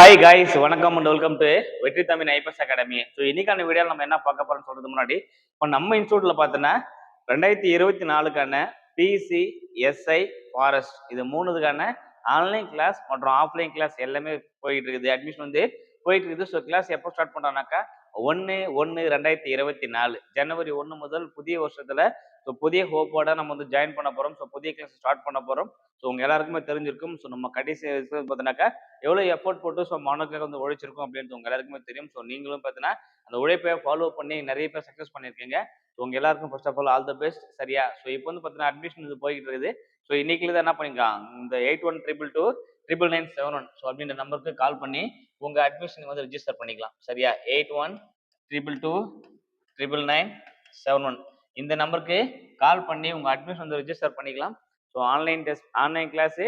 Hi guys வணக்கம் and welcome to Vetri Tamil IPS academy so இன்னைக்கான video நம்ம என்ன பார்க்க போறோம்னு சொல்றது முன்னாடி இப்போ நம்ம இன்ஸ்டியூட்ல பார்த்தோன்னா ரெண்டாயிரத்தி இருபத்தி நாலுக்கான பிசி எஸ்ஐ ஃபாரஸ்ட் இது மூணுதுக்கான ஆன்லைன் கிளாஸ் மற்றும் ஆஃப்லைன் கிளாஸ் எல்லாமே போயிட்டு இருக்குது அட்மிஷன் வந்து போயிட்டு இருக்குது ஸோ கிளாஸ் எப்போ ஸ்டார்ட் பண்ணுறாங்கனாக்கா ஒன்று ஒன்று ரெண்டாயிரத்தி இருபத்தி நாலு. ஜனவரி ஒன்று முதல் புதிய வருஷத்தில் ஸோ புதிய ஹோப்போட நம்ம வந்து ஜாயின் பண்ண போகிறோம் ஸோ புதிய கிளாஸ் ஸ்டார்ட் பண்ண போகிறோம் ஸோ உங்கள் எல்லாருக்குமே தெரிஞ்சிருக்கும். ஸோ நம்ம கடைசி பார்த்தீங்கன்னாக்கா எவ்வளோ எஃபோர்ட் போட்டு ஸோ மாணவர்களுக்கு வந்து உழைச்சிருக்கோம் அப்படின்றது உங்கள் எல்லாருக்குமே தெரியும். ஸோ நீங்களும் பார்த்தீங்கன்னா அந்த உழைப்பை ஃபாலோ பண்ணி நிறைய பேர் சக்ஸஸ் பண்ணியிருக்கீங்க. ஸோ உங்கள் எல்லாருக்கும் first of all all the best சரியா? ஸோ இப்போ வந்து பார்த்தீங்கன்னா அட்மிஷன் இது போய்கிட்டு இருக்குது. ஸோ இன்னைக்குல தான் என்ன பண்ணிக்கலாம் இந்த eight one triple two triple nine seven one so அப்படின்ற நம்பருக்கு கால் பண்ணி உங்கள் அட்மிஷன் வந்து ரிஜிஸ்டர் பண்ணிக்கலாம். சரியா? Eight one triple two triple nine seven one இந்த நம்பருக்கு கால் பண்ணி உங்கள் அட்மிஷன் வந்து ரிஜிஸ்டர் பண்ணிக்கலாம். So online test online class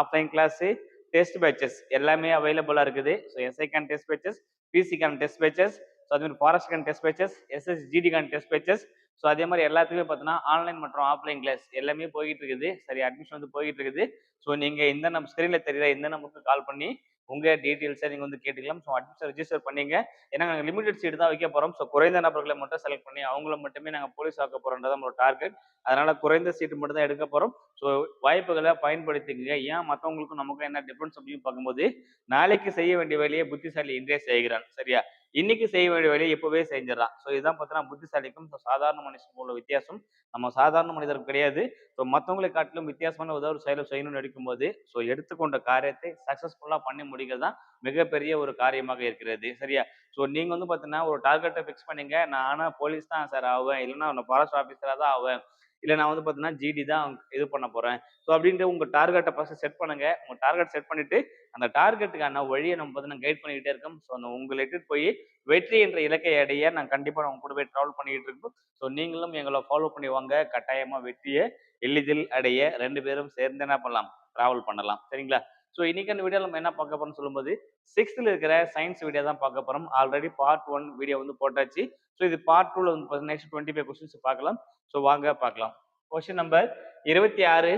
offline class test batches எல்லாமே அவைலபிளாக இருக்குது. ஸோ எஸ்ஐக்கான டெஸ்ட் பேச்சஸ் பிசிக்கான டெஸ்ட் பேச்சஸ் ஸோ அதே மாதிரி ஃபாரஸ்ட்கான டெஸ்ட் பேச்சஸ் எஸ்எஸ்ஜிடிக்கான டெஸ்ட் பேச்சஸ் ஸோ அதே மாதிரி எல்லாத்துக்குமே பார்த்தீங்கன்னா ஆன்லைன் மற்றும் ஆஃப்லைன் கிளாஸ் எல்லாமே போய்கிட்டு இருக்குது. சரி அட்மிஷன் வந்து போய்கிட்டு இருக்குது. ஸோ நீங்கள் இந்த நம்ம ஸ்க்ரீனில் தெரியல இந்த நம்பருக்கு கால் பண்ணி உங்கள் டீட்டெயில்ஸை நீங்கள் வந்து கேட்டுக்கலாம். ஸோ அட்மிஷன் ரிஜிஸ்டர் பண்ணிங்க. ஏன்னா நாங்கள் லிமிடெட் சீட் தான் வைக்க போகிறோம் ஸோ குறைந்த நபர்களை மட்டும் செலக்ட் பண்ணி அவங்கள மட்டுமே நாங்கள் போலீஸ் ஆக்க போகிறோன்றது நம்மளோட டார்கெட் அதனால் குறைந்த சீட்டு மட்டும் தான் எடுக்க போகிறோம் ஸோ வாய்ப்புகளை பயன்படுத்திக்கங்க. ஏன்? மற்றவங்களுக்கும் நமக்கும் என்ன டிஃப்ரென்ஸ் அப்படின்னு பார்க்கும்போது நாளைக்கு செய்ய வேண்டிய வேலையை புத்திசாலி இன்றே செய்கிறான். சரியா? இன்னைக்கு செய்ய வேண்டிய வேலையை இப்பவே செஞ்சிடறான் ஸோ இதுதான் பார்த்தீங்கன்னா புத்திசாலிக்கும் ஸோ சாதாரண மனுஷனுக்கும் உள்ள வித்தியாசம். நம்ம சாதாரண மனிதருக்கு கிடையாது. ஸோ மற்றவங்களை காட்டிலும் வித்தியாசமான ஏதாவது ஒரு செயலை செய்யணும்னு நினைக்கும் ஸோ எடுத்துக்கொண்ட காரியத்தை சக்ஸஸ்ஃபுல்லாக பண்ணி முடிக்கிறது தான் மிகப்பெரிய ஒரு காரியமாக இருக்கிறது. சரியா? ஸோ நீங்கள் வந்து பார்த்தீங்கன்னா ஒரு டார்கெட்டை ஃபிக்ஸ் பண்ணீங்க. நான் ஆனால் போலீஸ் தான் சார் ஆவேன். இல்லைன்னா நான் ஃபாரஸ்ட் ஆஃபீஸராக தான் ஆவேன். இல்லை நான் வந்து பார்த்தீங்கன்னா ஜிடி தான் இது பண்ண போகிறேன் ஸோ அப்படின்ட்டு உங்கள் டார்கெட்டை ஃபஸ்ட்டு செட் பண்ணுங்க. உங்கள் டார்கெட் செட் பண்ணிவிட்டு அந்த டார்கெட்டுக்கான வழியை நம்ம பார்த்தீங்கன்னா கைட் பண்ணிக்கிட்டே இருக்கோம். ஸோ அந்த உங்களை இட்டுட்டு போய் வெற்றி என்ற இலக்கை அடைய நான் கண்டிப்பாக நான் உங்க கூட போய் ட்ராவல் பண்ணிக்கிட்டு இருக்கோம். ஸோ நீங்களும் எங்களை ஃபாலோ பண்ணி வாங்க. கட்டாயமாக வெற்றியை எளிதில் அடைய ரெண்டு பேரும் சேர்ந்து என்ன பண்ணலாம்? ட்ராவல் பண்ணலாம். சரிங்களா? ஸோ இன்னைக்கான வீடியோ நம்ம என்ன பார்க்க போறோம்னு சொல்லும்போது சிக்ஸ்த்தில் இருக்கிற சயின்ஸ் வீடியோ தான் பார்க்க போறோம். ஆல்ரெடி பார்ட் ஒன் வீடியோ வந்து போட்டாச்சு. ஸோ இது பார்ட் டூவில் வந்து நெக்ஸ்ட் டுவெண்ட்டி ஃபைவ் கொஸ்டின்ஸ் பார்க்கலாம். ஸோ வாங்க பார்க்கலாம். கொஸ்டின் நம்பர் இருபத்தி ஆறு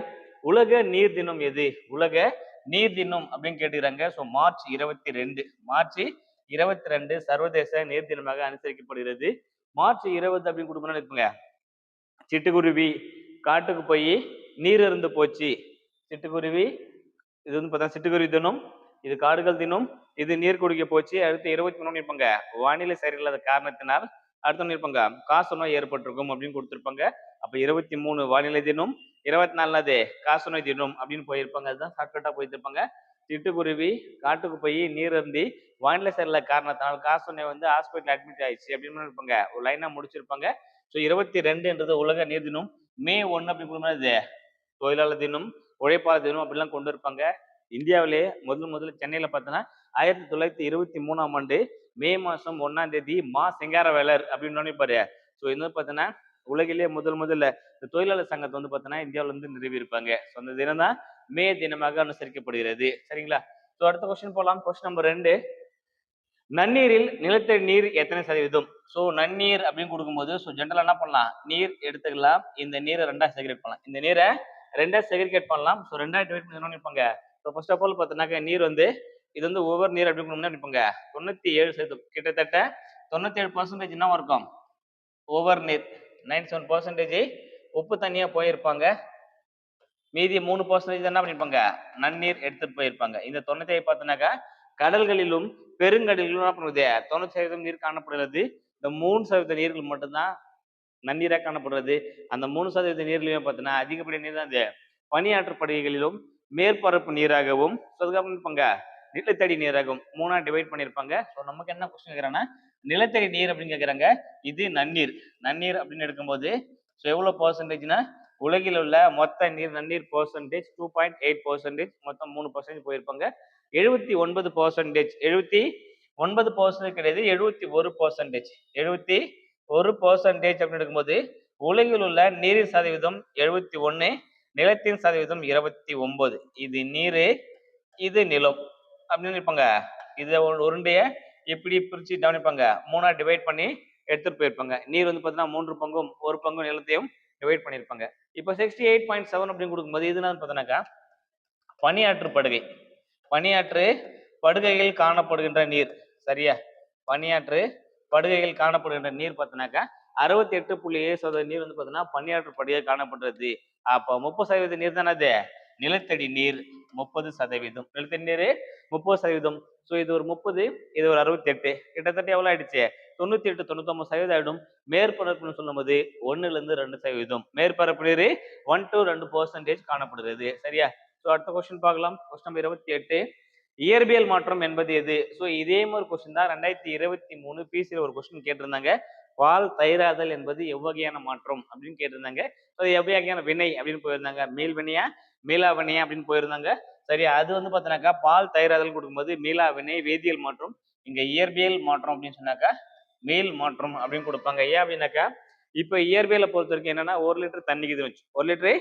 உலக நீர் தினம் எது? உலக நீர் தினம் அப்படின்னு கேட்டுக்கிறாங்க. ஸோ மார்ச் இருபத்தி ரெண்டு. மார்ச் இருபத்தி ரெண்டு சர்வதேச நீர் தினமாக அனுசரிக்கப்படுகிறது. மார்ச் இருபது அப்படின்னு கொடுக்கணும்னு இருக்குங்க சிட்டுக்குருவி காட்டுக்கு போய் நீர் இருந்து போச்சு. சிட்டுக்குருவி இது வந்து பார்த்தா சிட்டுக்குருவி தினம் இது காடுகள் தினம் இது நீர் குடிக்க போச்சு. அடுத்து இருபத்தி மூணு இருப்பாங்க. வானிலை சரியில்லாத காரணத்தினால் அடுத்த ஒன்று இருப்பாங்க. காசு நோய் ஏற்பட்டிருக்கும் அப்படின்னு கொடுத்துருப்பாங்க. அப்ப இருபத்தி மூணு வானிலை தினம் இருபத்தி நாலாவது காசு நோய் தினம் அப்படின்னு போயிருப்பாங்க. அதுதான் ஷார்ட்கட்டா போயிருப்பாங்க சிட்டுக்குருவி காட்டுக்கு போய் நீர் அருந்தி வானிலை சரியில்லாத காரணத்தினால் காசு நோய் வந்து ஹாஸ்பிட்டல் அட்மிட் ஆயிடுச்சு அப்படின்னு இருப்பாங்க. ஒரு லைனா முடிச்சிருப்பாங்க. ஸோ இருபத்தி ரெண்டுன்றது உலக நீர் தினம் மே ஒன்று அப்படி கொடுக்கும்போது தொழிலாளர் தினம் உழைப்பாளர் தினம் அப்படிலாம் கொண்டு இருப்பாங்க. இந்தியாவிலே முதல் முதல்ல சென்னையில பார்த்தோன்னா ஆயிரத்தி தொள்ளாயிரத்தி இருபத்தி மூணாம் ஆண்டு மே மாசம் ஒன்னாம் தேதி மா செங்காரவேலர் அப்படின்னு நினைப்பாரு ஸோ என்ன பார்த்தோன்னா உலகிலே முதல் முதல்ல இந்த தொழிலாளர் சங்கத்தை வந்து பார்த்தோன்னா இந்தியாவில இருந்து நிறுவியிருப்பாங்க. ஸோ அந்த தினம் தான் மே தினமாக அனுசரிக்கப்படுகிறது. சரிங்களா? ஸோ அடுத்த கொஸ்டின் போகலாம் கொஸ்டின் நம்பர் ரெண்டு. நன்னீரில் நிலத்தடி நீர் எத்தனை சதவீதம்? ஸோ நன்னீர் அப்படின்னு கொடுக்கும்போது ஸோ ஜென்ரலாக என்ன பண்ணலாம்? நீர் எடுத்துக்கலாம். இந்த நீரை ரெண்டாக செக்ரேட் பண்ணலாம். இந்த நீரை ரெண்டா செக்ரிகேட் பண்ணலாம். ஸோ ரெண்டா டிவைட் பண்ணி என்ன நினைப்பாங்க ஸோ ஃபர்ஸ்ட் ஆஃப் ஆல் பார்த்தீங்கன்னாக்க நீர் வந்து இது வந்து ஒவ்வொரு நீர் அப்படி பண்ணணும்னா நினைப்பாங்க தொண்ணூற்றி ஏழு சதவீதம். கிட்டத்தட்ட தொண்ணூற்றி ஏழு பர்சன்டேஜ் என்ன இருக்கும்? ஒவ்வொரு நீர். நைன்டி செவன் பர்சன்டேஜ் உப்பு தண்ணியாக போயிருப்பாங்க. மீதி மூணு பர்சன்டேஜ் என்ன பண்ணியிருப்பாங்க நன்னீர் எடுத்துட்டு போயிருப்பாங்க. இந்த தொண்ணூத்தி ஏழு கடல்களிலும் பெருங்கடலிலும் என்ன பண்ணுவது தொண்ணூற்றி சதவீதம் நீர் காணப்படுகிறது. இந்த மூணு சதவீத நீர்கள் மட்டும்தான் நன்னீராக காணப்படுறது. அந்த மூணு சதவீத நீர்லையும் பார்த்தீங்கன்னா அதிகப்படிய நீர் தான் இந்த பனியாற்று மேற்பரப்பு நீராகவும் so இருப்பாங்க நிலத்தடி நீராகவும். மூணா டிவைட் பண்ணியிருப்பாங்க. ஸோ நமக்கு என்ன கொஸ்டின் கேட்குறாங்கன்னா நிலத்தடி நீர் அப்படின்னு கேட்குறாங்க இது நன்னீர். நன்னீர் அப்படின்னு எடுக்கும்போது ஸோ எவ்வளோ பர்சன்டேஜ்னா உலகில் உள்ள மொத்த நீர் நன்னீர் percentage two point eight percentage மொத்தம் மூணு பர்சன்டேஜ் போயிருப்பாங்க. எழுபத்தி ஒன்பது பர்சன்டேஜ் எழுபத்தி ஒன்பது பர்சன்டேஜ் கிடையாது எழுபத்தி ஒரு பர்சன்டேஜ் எழுபத்தி ஒரு பர்சன்டேஜ் அப்படின்னு எடுக்கும்போது உலகில் உள்ள நீரின் சதவீதம் எழுபத்தி ஒன்று நிலத்தின் சதவீதம் இருபத்தி ஒன்பது இது நீர் இது நிலம். அப்படின்னு இருப்பாங்க இதை உருண்டைய எப்படி பிரிச்சு கவனிப்பாங்க மூணா டிவைட் பண்ணி எடுத்துட்டு போயிருப்பாங்க. நீர் வந்து பார்த்தீங்கன்னா மூன்று பங்கும் ஒரு பங்கும் நிலத்தையும் டிவைட் பண்ணியிருப்பாங்க. இப்போ சிக்ஸ்டி எயிட் பாயிண்ட் செவன் அப்படின்னு கொடுக்கும்போது இது என்னன்னு பார்த்தோன்னாக்கா பனியாற்று படுகை பனியாற்று படுகையில் காணப்படுகின்ற நீர். சரியா? பனியாற்று படுகைகள் காணப்படுகின்ற நீர் பார்த்தீங்கன்னாக்கா அறுபத்தி எட்டு புள்ளி ஏழு சதவீத நீர் வந்து பார்த்தீங்கன்னா பனியாற்று படுகை காணப்படுறது அப்போ முப்பது சதவீத நீர் தானே அது? நிலத்தடி நீர் முப்பது சதவீதம். நிலத்தடி நீர் முப்பது சதவீதம். ஸோ இது ஒரு முப்பது இது ஒரு அறுபத்தி எட்டு கிட்டத்தட்ட எவ்வளோ ஆயிடுச்சு? தொண்ணூத்தி எட்டு தொண்ணூத்தொம்பது சதவீதம் ஆயிடும். மேற்பரப்புன்னு சொல்லும்போது ஒன்னுல இருந்து ரெண்டு சதவீதம். மேற்பரப்பு நீர் ஒன் டு ரெண்டு பர்சன்டேஜ் காணப்படுகிறது. சரியா? ஸோ அடுத்த கொஸ்டின் பார்க்கலாம். கொஸ்டின் நம்பர் இருபத்தி எட்டு இயற்பியல் மாற்றம் என்பது எது? ஸோ இதே மாதிரி கொஸ்டின் தான் ரெண்டாயிரத்தி இருபத்தி மூணு பிசியில் ஒரு கொஸ்டின் கேட்டிருந்தாங்க. பால் தயிராதல் என்பது எவ்வகையான மாற்றம் அப்படின்னு கேட்டிருந்தாங்க. அது எவ்வகையான வினை அப்படின்னு போயிருந்தாங்க. மேல் வினையா? மீளா வினையா அப்படின்னு போயிருந்தாங்க. சரி அது வந்து பார்த்தோன்னாக்கா பால் தயிராதல் கொடுக்கும்போது மீளா வினை வேதியியல் மாற்றம் இங்க இயற்பியல் மாற்றம் அப்படின்னு சொன்னாக்கா மேல் மாற்றம் அப்படின்னு கொடுப்பாங்க. ஏன் அப்படின்னாக்கா இப்போ இயற்பியலை பொறுத்த வரைக்கும் என்னன்னா ஒரு லிட்டர் தண்ணிக்கு வச்சு ஒரு லிட்டரு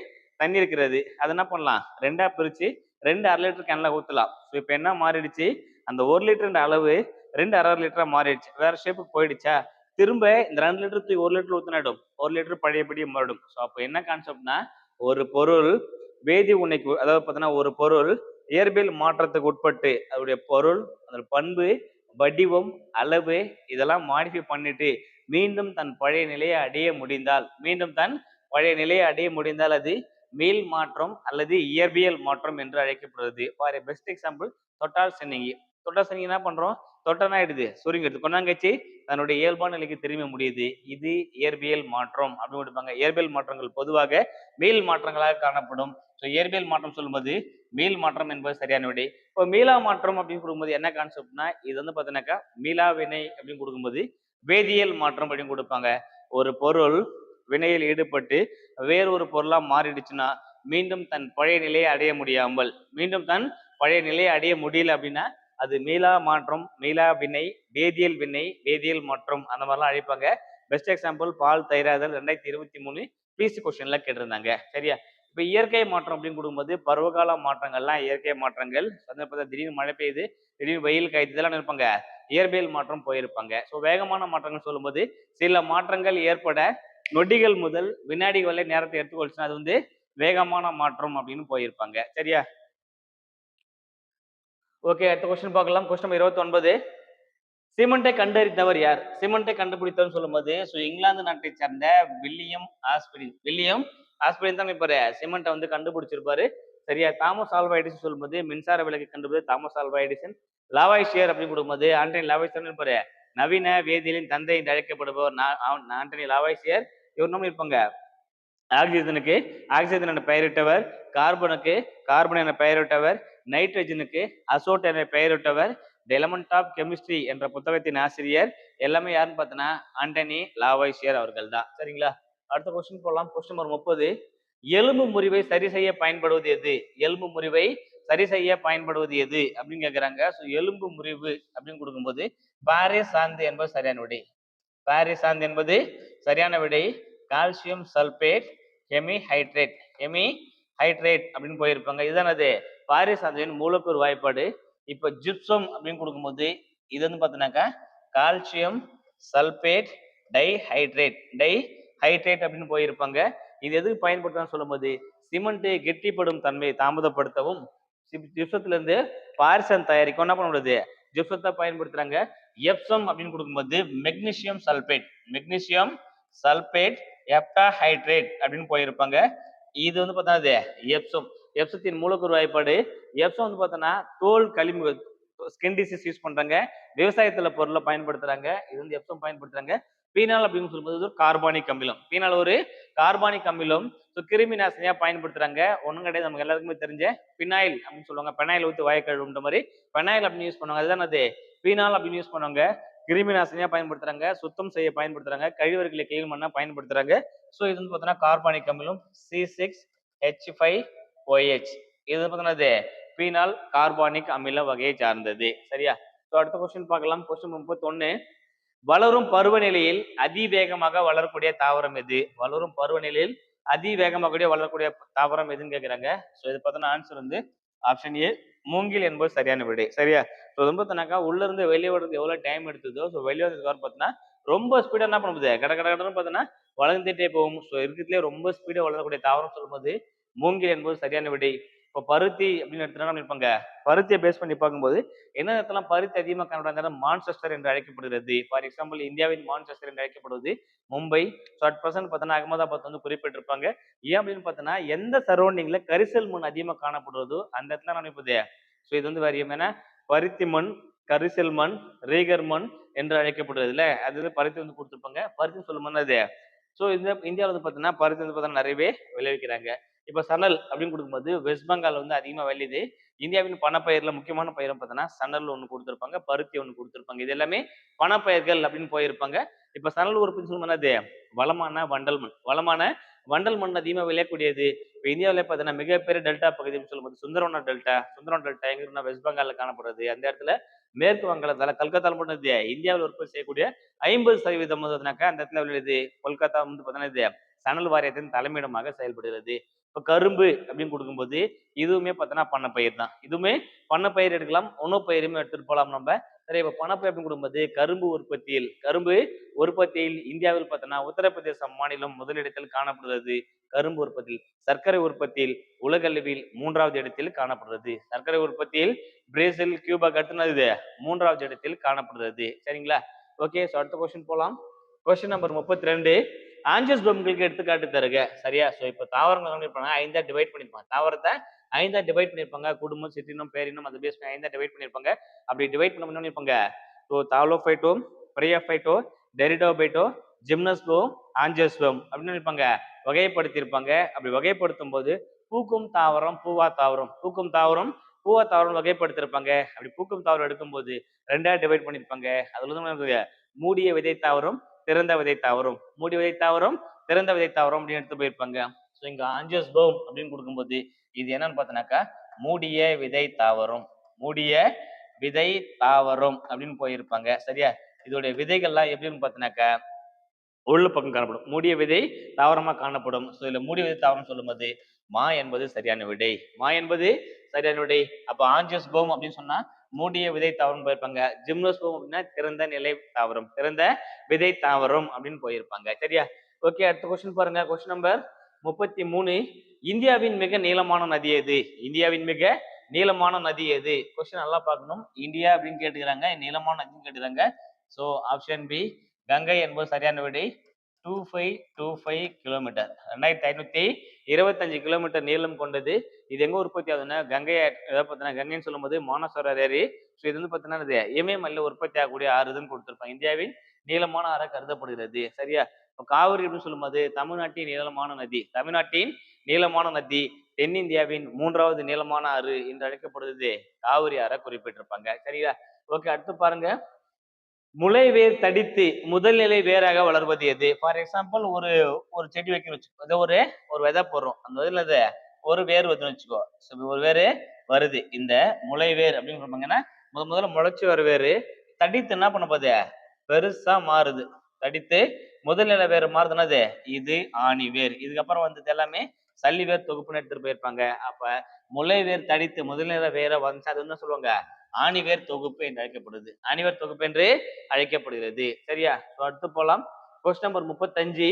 தண்ணி இருக்கிறது. அதை என்ன பண்ணலாம்? ரெண்டா பிரிச்சு ரெண்டு அரை லிட்டர் கேனில் ஊற்றலாம் ஸோ இப்போ என்ன மாறிடுச்சு? அந்த ஒரு லிட்டருன்ற அளவு ரெண்டு அரை லிட்டரா மாறிடுச்சு. வேற ஷேப்புக்கு போயிடுச்சா? திரும்ப இந்த ரெண்டு லிட்டர் தூக்கி ஒரு லிட்டர் ஊற்றினாடும் ஒரு லிட்டர் பழையபடி மாறிடும். ஸோ அப்போ என்ன கான்செப்ட்னா ஒரு பொருள் வேதி உன்னைக்கு அதாவது பார்த்தீங்கன்னா ஒரு பொருள் இயற்பியல் மாற்றத்துக்கு உட்பட்டு அதோடைய பொருள் அதோட பண்பு வடிவம் அளவு இதெல்லாம் மாடிஃபை பண்ணிட்டு மீண்டும் தன் பழைய நிலையை அடைய முடிந்தால் மீண்டும் தன் பழைய நிலையை அடைய முடிந்தால் அது மீள் மாற்றம் அல்லது இயற்பியல் மாற்றம் என்று அழைக்கப்படுகிறது ஃபார் எ பெஸ்ட் எக்ஸாம்பிள் தொட்டால் சென்னிங்கி தொட்டால் சென்னிங்கி என்ன பண்றோம்? தொட்டனா ஆயிடுது சுருங்கிடுது கொண்டாங்கச்சி. தன்னுடைய இயல்பான நிலைக்கு திரும்ப முடியுது. இது இயற்பியல் மாற்றம் அப்படின்னு கொடுப்பாங்க. இயற்பியல் மாற்றங்கள் பொதுவாக மீள் மாற்றங்களாக காணப்படும். ஸோ இயற்பியல் மாற்றம் சொல்லும்போது மீள் மாற்றம் என்பது சரியான விடை. இப்போ மீளா மாற்றம் அப்படின்னு கொடுக்கும்போது என்ன கான்செப்ட்னா இது வந்து பார்த்தீங்கன்னாக்கா மீளா வினை அப்படின்னு கொடுக்கும்போது வேதியியல் மாற்றம் அப்படின்னு கொடுப்பாங்க. ஒரு பொருள் வினையில் ஈடுபட்டு வேறொரு பொருளாக மாறிடுச்சுன்னா மீண்டும் தன் பழைய நிலையை அடைய முடியாமல் மீண்டும் தன் பழைய நிலையை அடைய முடியல அப்படின்னா அது மீளா மாற்றம் மீளா வினை வேதியியல் வினை வேதியியல் மாற்றம் அந்த மாதிரிலாம் அழைப்பாங்க. பெஸ்ட் எக்ஸாம்பிள் பால் தயிராதல் ரெண்டாயிரத்தி இருபத்தி மூணு பிசி கொஸ்டின்ல கேட்டிருந்தாங்க. சரியா? இப்போ இயற்கை மாற்றம் அப்படின்னு கொடுக்கும்போது பருவகால மாற்றங்கள்லாம் இயற்கை மாற்றங்கள். சந்தர்ப்பத்தில் திடீர்னு மழை பெய்யுது திடீர்னு வெயில் காய்த்து இதெல்லாம் இருப்பாங்க இயற்பியல் மாற்றம் போயிருப்பாங்க. ஸோ வேகமான மாற்றங்கள் சொல்லும்போது சில மாற்றங்கள் ஏற்பட நொடிகள் முதல் வினாடி வரை நேரத்தை எடுத்துக்கொள்ச்சுன்னா அது வந்து வேகமான மாற்றம் அப்படின்னு போயிருப்பாங்க. சரியா? ஓகே அடுத்த கொஸ்டின் பார்க்கலாம். கொஸ்டின் இருபத்தி ஒன்பது சிமெண்டை கண்டறிந்தவர் யார்? சிமெண்டை கண்டுபிடித்தவர் சொல்லும்போது ஸோ இங்கிலாந்து நாட்டை சேர்ந்த வில்லியம் ஆஸ்பிரின். வில்லியம் ஆஸ்பிரின் தான் இப்போ சிமெண்ட்டை வந்து கண்டுபிடிச்சிருப்பாரு. சரியா? தாமஸ் ஆல்வா எடிசன் சொல்லும்போது மின்சார விளக்கு கண்டுபிடி தாமஸ் ஆல்வா எடிசன். லாவாய்ஷியர் அப்படின்னு கொடுக்கும்போது ஆண்டனி லாவாய்ஷியர் இருப்பாரு. நவீன வேதியியலின் தந்தை என்று அழைக்கப்படுபவர் ஆண்டனி லாவாய்ஷியர் இவர் நம்ம இருப்பாங்க ஆக்சிஜனுக்கு ஆக்சிஜன் என பெயரிட்டவர் கார்பனுக்கு கார்பன் என பெயரிட்டவர் நைட்ரஜனுக்கு அசோட் என பெயரிட்டவர் தி எலமெண்ட் ஆஃப் கெமிஸ்ட்ரி என்ற புத்தகத்தின் ஆசிரியர் எல்லாமே யாருன்னு பார்த்தோன்னா ஆண்டனி லாவாய்சியர் அவர்கள் தான். சரிங்களா? அடுத்த கொஸ்டின் போகலாம் கொஸ்டின் நம்பர் முப்பது. எலும்பு முறிவை சரி செய்ய பயன்படுவது எது? எலும்பு முறிவை சரி செய்ய பயன்படுவது எது? அப்படின்னு கேட்குறாங்க ஸோ எலும்பு முறிவு அப்படின்னு கொடுக்கும்போது பாரிஸ் சாந்து என்பது சரியான விடை. பாரிஸ் சாந்து என்பது சரியான விடை. Calcium sulphate hemi hydrate hemi hydrate அப்படின்னு போயிருப்பாங்க. இதுதான் அது பாரிஸ் சாந்தின் மூலக்கூறு வாய்ப்பாடு. இப்போ ஜிப்சம் அப்படின்னு கொடுக்கும்போது இது வந்து பார்த்தீங்கன்னாக்கா calcium sulphate dihydrate di hydrate அப்படின்னு போயிருப்பாங்க. இது எதுக்கு பயன்படுத்தலாம் சொல்லும்போது சிமெண்ட் கெட்டிப்படும் தன்மையை தாமதப்படுத்தவும் ஜிப்- பாரிசன் தயாரிக்கும். என்ன பண்ண முடியாது ஜிப்சத்தை பயன்படுத்துறாங்க. எப்சம் அப்படின்னு கொடுக்கும்போது magnesium sulphate magnesium sulphate heptahydrate அப்படின்னு போயிருப்பாங்க. இது வந்து பார்த்தோன்னா எப்சம் எப்சத்தின் மூலக்கூறு வாய்ப்பாடு. எப்சம் வந்து பார்த்தோன்னா தோல் கழிமுக ஸ்கின் டிசீஸ் யூஸ் பண்றாங்க. விவசாயத்துல பொருளை பயன்படுத்துறாங்க. இது வந்து எப்சம் பயன்படுத்துறாங்க. பீனால் அப்படின்னு சொல்லும்போது ஒரு கார்பானிக் அமிலம். பீனால் ஒரு கார்பானிக் அமிலம். ஸோ கிருமி நாசினியா பயன்படுத்துறாங்க. ஒன்றும் கிடையாது. நமக்கு எல்லாருக்குமே தெரிஞ்ச பினாயில் அப்படின்னு சொல்லுவாங்க. பெனாயில் ஊற்றி வாய கழுவுன்ற மாதிரி. பெனாயில் அப்படின்னு யூஸ் பண்ணுவாங்க. அதுதான் அது. பீனால் அப்படின்னு யூஸ் பண்ணுவாங்க. கிருமி நாசினியா பயன்படுத்துறாங்க சுத்தம் செய்ய பயன்படுத்துறாங்க கழிவறைகளை கிளீன் பண்ண பயன்படுத்துறாங்க. ஸோ இது வந்து பார்த்தோன்னா கார்பானிக் அமிலம் C six H five O H இது வந்து பார்த்தீங்கன்னா பீனால் கார்பானிக் அமில வகையை சார்ந்தது. சரியா? ஸோ அடுத்த கொஸ்டின் பார்க்கலாம். கொஸ்டின் முப்பத்தொன்னு. வளரும் பருவநிலையில் அதிவேகமாக வளரக்கூடிய தாவரம் எது? வளரும் பருவநிலையில் அதிவேகமாக கூட வளரக்கூடிய தாவரம் எதுன்னு கேட்குறாங்க ஸோ இது பார்த்தோன்னா ஆன்சர் வந்து ஆப்ஷன் ஏ மூங்கில் என்பது சரியான விடை. சரியா? ஸோ ரொம்ப தனக்கா உள்ள இருந்து வெளியே வர்றதுக்கு எவ்வளோ டைம் எடுத்ததோ ஸோ வெளியே வந்ததுக்கு பார்த்தீங்கன்னா ரொம்ப ஸ்பீடாக என்ன பண்ணுது கட கட கடன்னு பார்த்தீங்கன்னா வளர்ந்துட்டே போகும். ஸோ இருக்கிறதுலே ரொம்ப ஸ்பீடாக வளரக்கூடிய தாவரம் சொல்லும்போது மூங்கில் என்பது சரியான விடை. இப்போ பருத்தி அப்படின்னு எடுத்துட்டா இருப்பாங்க பருத்தியை பேஸ் பண்ணி பார்க்கும்போது என்ன இடத்துல பருத்தி அதிகமாக காணப்படாத மான்செஸ்டர் என்று அழைக்கப்படுகிறது? ஃபார் எக்ஸாம்பிள் இந்தியாவின் மான்செஸ்டர் என்று அழைக்கப்படுவது மும்பை. ஸோ அட் பிரசன்ட் பார்த்தோன்னா அகமதாபாத் வந்து குறிப்பிட்டிருப்பாங்க. ஏன் அப்படின்னு பார்த்தோன்னா எந்த சரௌண்டிங்கில் கரிசல் மண் அதிகமாக காணப்படுவதோ அந்த இடத்துல நான் இப்போது ஸோ இது வந்து வேறு என்ன? பருத்தி மண் கரிசல் மண் ரீகர் மண் என்று அழைக்கப்படுறதுல அது வந்து பருத்தி வந்து கொடுத்துருப்பாங்க. பருத்தி சொல்லும் மண் அது. ஸோ இந்த இந்தியாவில் வந்து பார்த்தீங்கன்னா பருத்தி வந்து பார்த்தீங்கன்னா நிறையவே விளைவிக்கிறாங்க. இப்போ சணல் அப்படின்னு கொடுக்கும்போது வெஸ்ட் பெங்கால் வந்து அதிகமாக விளையுது இந்தியாவின் பணப்பயிரில் முக்கியமான பயிரும் பார்த்தோன்னா சணல் ஒன்று கொடுத்துருப்பாங்க பருத்தி ஒன்று கொடுத்துருப்பாங்க. இது எல்லாமே பணப்பயிர்கள் அப்படின்னு போயிருப்பாங்க. இப்போ சணல் உற்பத்தி சொல்லும்போது வளமான வண்டல் மண். வளமான வண்டல் மண் அதிகமாக விளையக்கூடியது. இப்போ இந்தியாவில் பார்த்தீங்கன்னா மிகப்பெரிய டெல்டா பகுதின்னு சொல்லும்போது சுந்தரவன டெல்டா. சுந்தரவன டெல்டா எங்க வெஸ்ட் பெங்காலில் காணப்படுறது. அந்த இடத்துல மேற்கு வங்காளத்தால் கல்கத்தாவில் மட்டும் இது இந்தியாவில் உற்பத்தி செய்யக்கூடிய ஐம்பது சதவீதம் வந்துனாக்கா அந்த இடத்துல விளையுது. கொல்கத்தா வந்து பார்த்தீங்கன்னா இது சணல் வாரியத்தின் தலைமையிடமாக செயல்படுகிறது. இப்போ கரும்பு அப்படின்னு கொடுக்கும்போது இதுவுமே பார்த்தோன்னா பண்ணப்பயிர் தான். இதுவுமே பண்ணப்பயிர் எடுக்கலாம். உணவு பயிருமே எடுத்துட்டு போகலாம் நம்ம. சரி இப்போ பணப்பயிர் அப்படின்னு கொடுக்கும்போது கரும்பு உற்பத்தியில் கரும்பு உற்பத்தியில் இந்தியாவில் பார்த்தோன்னா உத்தரப்பிரதேச மாநிலம் முதலிடத்தில் காணப்படுகிறது கரும்பு உற்பத்தியில். சர்க்கரை உற்பத்தியில் உலகளவில் மூன்றாவது இடத்தில் காணப்படுகிறது. சர்க்கரை உற்பத்தியில் பிரேசில் கியூபா இது. மூன்றாவது இடத்தில் காணப்படுகிறது. சரிங்களா? ஓகே ஸோ அடுத்த கொஸ்டின் போகலாம் கொஸ்டின் நம்பர் முப்பத்தி ரெண்டு. ஆஞ்சியோஸ்பம்களுக்கு எடுத்துக்காட்டு தருக. சரியா? ஸோ இப்போ தாவரங்கள் பண்ணிருப்பாங்க? ஐந்தா டிவைட் பண்ணியிருப்பாங்க தாவரத்தை ஐந்தா டிவைட் பண்ணியிருப்பாங்க குடும்பம் சிற்றினம் பேரினம் அந்த பேஸ் பண்ணி ஐந்தா டிவைட் பண்ணிருப்பாங்க. அப்படி டிவைட் பண்ண பண்ணி இருப்பாங்க ஸோ தாலோஃபைட்டோ டெரிடோ டெரிடோபைட்டோ ஜிம்னஸ்போ ஆஞ்சியோஸ்பம் அப்படின்னு இருப்பாங்க வகைப்படுத்தியிருப்பாங்க அப்படி வகைப்படுத்தும் போது பூக்கும் தாவரம் பூவா தாவரம். பூக்கும் தாவரம் பூவா தாவரம் வகைப்படுத்திருப்பாங்க. அப்படி பூக்கும் தாவரம் எடுக்கும்போது ரெண்டா டிவைட் பண்ணியிருப்பாங்க அதுல வந்து மூடிய விதை தாவரம் திறந்த விதை தாவரம். மூடி விதை தாவரம் திறந்த விதை தாவரம் அப்படின்னு எடுத்து போயிருப்பாங்க. ஸோ இங்க ஆஞ்சியோஸ்போம் அப்படின்னு கொடுக்கும்போது இது என்னன்னு பார்த்தோன்னாக்கா மூடிய விதை தாவரம். மூடிய விதை தாவரம் அப்படின்னு போயிருப்பாங்க. சரியா? இதோடைய விதைகள்லாம் எப்படின்னு பார்த்தோன்னாக்கா உள்ள பக்கம் காணப்படும். மூடிய விதை தாவரமா காணப்படும். ஸோ இதுல மூடிய விதை தாவரம் சொல்லும்போது மா என்பது சரியான விடை. மா என்பது சரியான விடை. அப்போ ஆஞ்சியோஸ்போம் அப்படின்னு சொன்னா மூடிய விதை தாவரம் போயிருப்பாங்க. ஜிம்னோஸ்போம் அப்படின்னா திறந்த நிலை தாவரம் திறந்த விதை தாவரம் அப்படின்னு போயிருப்பாங்க. சரியா? ஓகே அடுத்த கொஸ்டின் பாருங்க. கொஸ்டின் நம்பர் முப்பத்தி மூணு. இந்தியாவின் மிக நீளமான நதி எது? இந்தியாவின் மிக நீளமான நதி எது? கொஸ்டின் நல்லா பார்க்கணும். இந்தியா அப்படின்னு கேட்டுக்கிறாங்க. நீளமான நதின்னு கேட்டுக்கிறாங்க. ஸோ ஆப்ஷன் பி கங்கை என்பது சரியான விடை. Two five two five kilometre ரெண்டாயிரத்தி ஐநூற்றி இருபத்தஞ்சு கிலோமீட்டர் நீளம் கொண்டது. இது எங்கே உற்பத்தி ஆகுதுன்னா கங்கை எதாவது பார்த்தீங்கன்னா கங்கைன்னு சொல்லும்போது மானசோரர் ஏரி. ஸோ இது வந்து பார்த்தீங்கன்னா இது இமயமலையில் உற்பத்தி ஆகக்கூடிய ஆறு இதுன்னு கொடுத்துருப்பாங்க. இந்தியாவின் நீளமான ஆறாக கருதப்படுகிறது. சரியா? இப்போ காவிரி அப்படின்னு சொல்லும்போது தமிழ்நாட்டின் நீளமான நதி. தமிழ்நாட்டின் நீளமான நதி தென்னிந்தியாவின் மூன்றாவது நீளமான ஆறு என்று அழைக்கப்படுவது காவிரி ஆற குறிப்பிட்டிருப்பாங்க. சரியா? ஓகே அடுத்து பாருங்க. முளை வேர் தடித்து முதல் நிலை வேராக வளர்வது எது? ஃபார் எக்ஸாம்பிள் ஒரு ஒரு செடி வைக்கணும் வச்சுக்கோ. அது ஒரு ஒரு விதை போடுறோம். அந்த விதையில அது ஒரு வேர் வருதுன்னு வச்சுக்கோ. ஒரு வேர் வருது. இந்த முளை வேர் அப்படின்னு சொல்லுவாங்கன்னா முத முதல்ல முளைச்சி வர வேர் தடித்து என்ன பண்ண போகுது? பெருசா மாறுது. தடித்து முதல் நிலை வேறு மாறுதுன்னா அது இது ஆணி வேர். இதுக்கப்புறம் வந்தது எல்லாமே சல்லி வேர் தொகுப்புன்னு எடுத்துட்டு போயிருப்பாங்க. அப்ப முளை வேர் தடித்து முதல் நிலை வேற வந்துச்சு. அது என்ன சொல்லுவாங்க? ஆணிவேர் தொகுப்பு என்று அழைக்கப்படுது. ஆணிவேர் தொகுப்பு என்று அழைக்கப்படுகிறது. சரியா? ஸோ அடுத்து போகலாம் கொஸ்டின் நம்பர் முப்பத்தஞ்சு.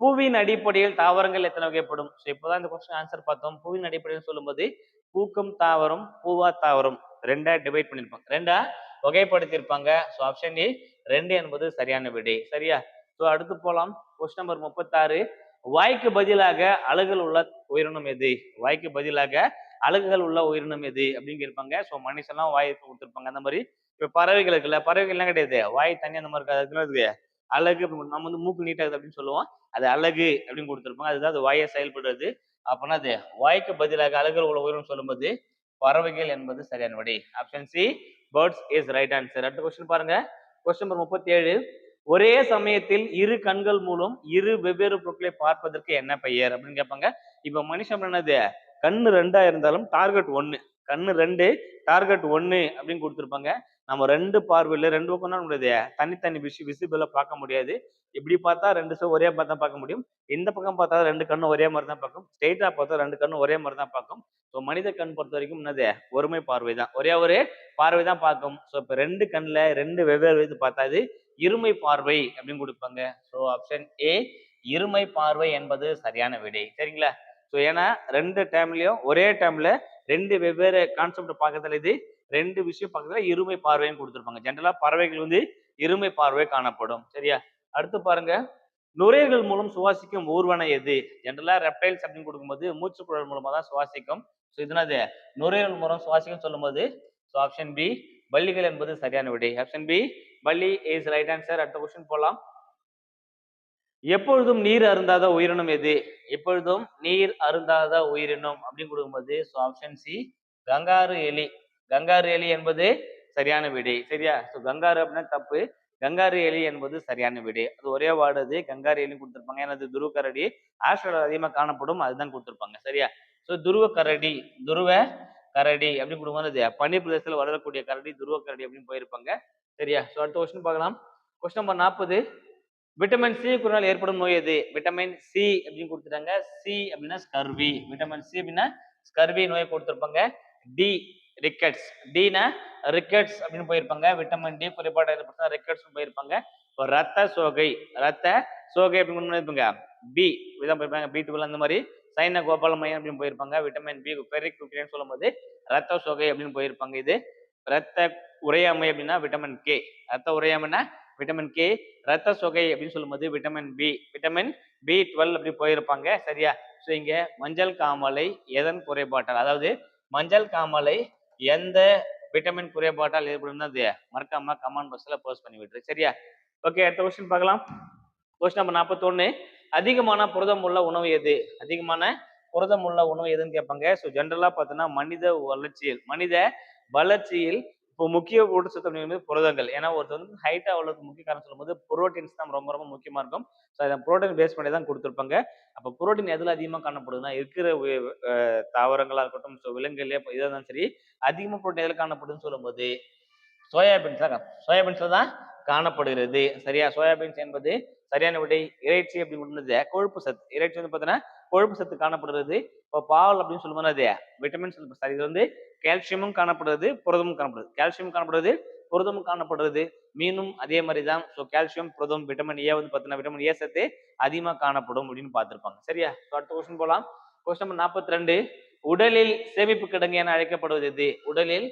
பூவின் அடிப்படையில் தாவரங்கள் எத்தனை வகைப்படும்? ஸோ இப்போதான் இந்த கொஸ்டின் ஆன்சர் பார்த்தோம். பூவின் அடிப்படையில் சொல்லும்போது பூக்கும் தாவரம் பூவா தாவரம். ரெண்டா டிவைட் பண்ணியிருப்பாங்க. ரெண்டா வகைப்படுத்தியிருப்பாங்க. ஸோ ஆப்ஷன் ஏ ரெண்டு என்பது சரியான விடை. சரியா? ஸோ அடுத்து போகலாம் கொஸ்டின் நம்பர் முப்பத்தாறு. வாய்க்கு பதிலாக அழுகல் உள்ள உயிரினம் எது? வாய்க்கு பதிலாக அழகுகள் உள்ள உயிரினம் எது அப்படின்னு கேட்பாங்க. ஸோ மனுஷெல்லாம் வாய் கொடுத்துருப்பாங்க. அந்த மாதிரி இப்போ பறவைகள் இருக்குல்ல பறவைகள்லாம் கிடையாது. வாய் தண்ணி அந்த மாதிரி இருக்காது. அழகு நம்ம வந்து மூக்கு நீட்டாகுது அப்படின்னு சொல்லுவோம். அது அழகு அப்படின்னு கொடுத்துருப்பாங்க. அதுதான் அது வாயை செயல்படுறது. அப்படின்னா அது வாய்க்கு பதிலாக அழகுகள் உள்ள உயிரினம் சொல்லும்போது பறவைகள் என்பது சரியான விடை option C birds is right answer அடுத்த கொஸ்டின் பாருங்க. கொஸ்டின் நம்பர் முப்பத்தி ஏழு ஒரே சமயத்தில் இரு கண்கள் மூலம் இரு வெவ்வேறு பொருட்களை பார்ப்பதற்கு என்ன பெயர் அப்படின்னு கேட்பாங்க. இப்ப மனுஷன் என்னது கண்ணு ரெண்டா இருந்தாலும் டார்கெட் ஒன்று கண்ணு ரெண்டு டார்கெட் ஒன்று அப்படின்னு கொடுத்துருப்பாங்க. நம்ம ரெண்டு பார்வையில் ரெண்டு பக்கம் தான் நம்மளுடைய தனித்தனி விஷி விசிபிளாக பார்க்க முடியாது. இப்படி பார்த்தா ரெண்டு சோ ஒரே மாதிரி தான் பார்க்க முடியும். இந்த பக்கம் பார்த்தா ரெண்டு கண்ணும் ஒரே மாதிரி தான் பார்க்கும். ஸ்ட்ரெயிட்டாக பார்த்தா ரெண்டு கண்ணும் ஒரே மாதிரி தான் பார்க்கும். ஸோ மனித கண் பொறுத்த வரைக்கும் என்னது? ஒருமை பார்வை தான். ஒரே ஒரு பார்வை தான் பார்க்கும். ஸோ இப்போ ரெண்டு கண்ணில் ரெண்டு வெவ்வேறு இது பார்த்தாது இருமை பார்வை அப்படின்னு கொடுப்பாங்க. ஸோ ஆப்ஷன் ஏ இருமை பார்வை என்பது சரியான விடை. சரிங்களா? ஸோ ஏன்னா ரெண்டு டைம்லையும் ஒரே டைம்ல ரெண்டு வெவ்வேறு கான்செப்ட் பார்க்கறதுல இது ரெண்டு விஷயம் பார்க்கறதுல இருமை பார்வையும் கொடுத்துருப்பாங்க. ஜென்ரலா பறவைகள் வந்து இருமை பார்வை காணப்படும். சரியா? அடுத்து பாருங்க. நுரையீரல் மூலம் சுவாசிக்கும் ஊர்வன எது? ஜென்ரலா ரெப்டைல்ஸ் அப்படின்னு கொடுக்கும்போது மூச்சுக்குழல் மூலமா தான் சுவாசிக்கும். ஸோ இதுனது நுரையீரல் மூலம் சுவாசிக்கும் சொல்லும்போது ஸோ ஆப்ஷன் பி பள்ளிகள் என்பது சரியான விடை. ஆப்ஷன் பி பள்ளி இஸ் ரைட் ஆன்சர் அடுத்த கொஸ்டின் போகலாம் எப்பொழுதும் நீர் அருந்தாத உயிரினம் எது? எப்பொழுதும் நீர் அருந்தாத உயிரினம் அப்படின்னு கொடுக்கும்போது ஸோ ஆப்ஷன் சி கங்காரு எலி. கங்காரு எலி என்பது சரியான விடை. சரியா? ஸோ கங்காரு அப்படின்னா தப்பு. கங்காரு எலி என்பது சரியான விடை. அது ஒரே வார்டு அது. கங்காரு எலி கொடுத்துருப்பாங்க. ஏன்னா அது துருவ கரடி. ஆஸ்ட்ரேலியா அதிகமாக காணப்படும். அதுதான் கொடுத்துருப்பாங்க. சரியா? ஸோ துருவ கரடி. துருவ கரடி அப்படின்னு கொடுக்கும்போது பனி பிரதேசத்தில் வளரக்கூடிய கரடி துருவ கரடி அப்படின்னு போயிருப்பாங்க. சரியா? ஸோ அடுத்த கொஸ்டின் பார்க்கலாம். கொஸ்டின் நம்பர் நாற்பது. விட்டமின் சி குறினால் ஏற்படும் நோய் எது? விட்டமின் சி அப்படின்னு கொடுத்துட்டாங்க. சி அப்படின்னா ஸ்கர்வி விட்டமின் சி அப்படின்னா ஸ்கர்வி நோயை கொடுத்துருப்பாங்க. டி ரிக்கெட்ஸ் டினா ரிக்கெட்ஸ் அப்படின்னு போயிருப்பாங்க. விட்டமின் டி குறைபாடு ஏற்படுத்தா ரிக்கெட்ஸ் போயிருப்பாங்க. இப்போ ரத்த சோகை. ரத்த சோகை அப்படின்னு போயிருப்பாங்க பி இதான் போயிருப்பாங்க. பி டுவெல் அந்த மாதிரி சைன கோபாலமயம் அப்படின்னு போயிருப்பாங்க. விட்டமின் பி பெரிக் சொல்லும் சொல்லும்போது ரத்த சோகை அப்படின்னு போயிருப்பாங்க இது. ரத்த உரையாமை அப்படின்னா விட்டமின் கே ரத்த உரையாமைன்னா விட்டமின் கே ரத்த சொகை அப்படின்னு சொல்லும்போது vitamin B vitamin B twelve அப்படி போயிருப்பாங்க. சரியா? ஸோ இங்க மஞ்சள் காமாலை எதன் குறைபாட்டால்? அதாவது மஞ்சள் காமாலை எந்த விட்டமின் குறைபாட்டால் ஏற்படும் அது? மறக்காம கமெண்ட் பாக்ஸ்ல போஸ்ட் பண்ணி விட்டுரு. சரியா? ஓகே அடுத்த கொஸ்டின் பார்க்கலாம். கொஸ்டின் நம்பர் நாற்பத்தொன்னு. அதிகமான புரதம் உள்ள உணவு எது? அதிகமான புரதம் உள்ள உணவு எதுன்னு கேட்பாங்க. ஸோ ஜென்ரலாக பார்த்தோன்னா மனித வளர்ச்சியில் மனித வளர்ச்சியில் இப்போ முக்கிய ஊட்டச்சத்து அப்படிங்கிறது புரதங்கள். ஏன்னா ஒருத்தர் வந்து ஹைட் அவ்வளோக்கு முக்கிய காரணம் சொல்லும்போது புரோட்டீன்ஸ் தான் ரொம்ப ரொம்ப முக்கியமா இருக்கும். ஸோ அதை புரோட்டீன் பேஸ் பண்ணி தான் கொடுத்துருப்பாங்க. அப்போ புரோட்டீன் எதில் அதிகமாக காணப்படுதுன்னா இருக்கிற தாவரங்களாக தாவரங்களா இருக்கட்டும் ஸோ விலங்குகளே இதாக இருந்தாலும் சரி அதிகமாக புரோட்டீன் எதில் காணப்படுதுன்னு சொல்லும்போது சோயாபீன்ஸ் தான் சோயாபீன்ஸ்ல தான் காணப்படுகிறது. சரியா? சோயாபீன்ஸ் என்பது சரியான விடை இறைச்சி அப்படின்னு கொழுப்பு சத்து. இறைச்சி வந்து பார்த்தீங்கன்னா கொழுப்பு சத்து காணப்படுறது இப்போ பால் அப்படின்னு சொல்லும்போது அது விட்டமின்ஸ் சார் இது வந்து கால்சியமும் காணப்படுறது புரதமும் காணப்படுது கால்சியம் காணப்படுறது புரதமும் காணப்படுறது. மீனும் அதே மாதிரி தான் ஸோ கால்சியம் புரதம் விட்டமின் ஏ வந்து பார்த்தீங்கன்னா விட்டமின் ஏ சத்து அதிகமாக காணப்படும் அப்படின்னு பார்த்துருப்பாங்க. சரியா? ஸோ அடுத்த கொஸ்டின் போகலாம் கொஸ்டின் நம்பர் நாற்பத்தி ரெண்டு உடலில் சேமிப்பு கிடங்கு என அழைக்கப்படுவது எது? உடலில்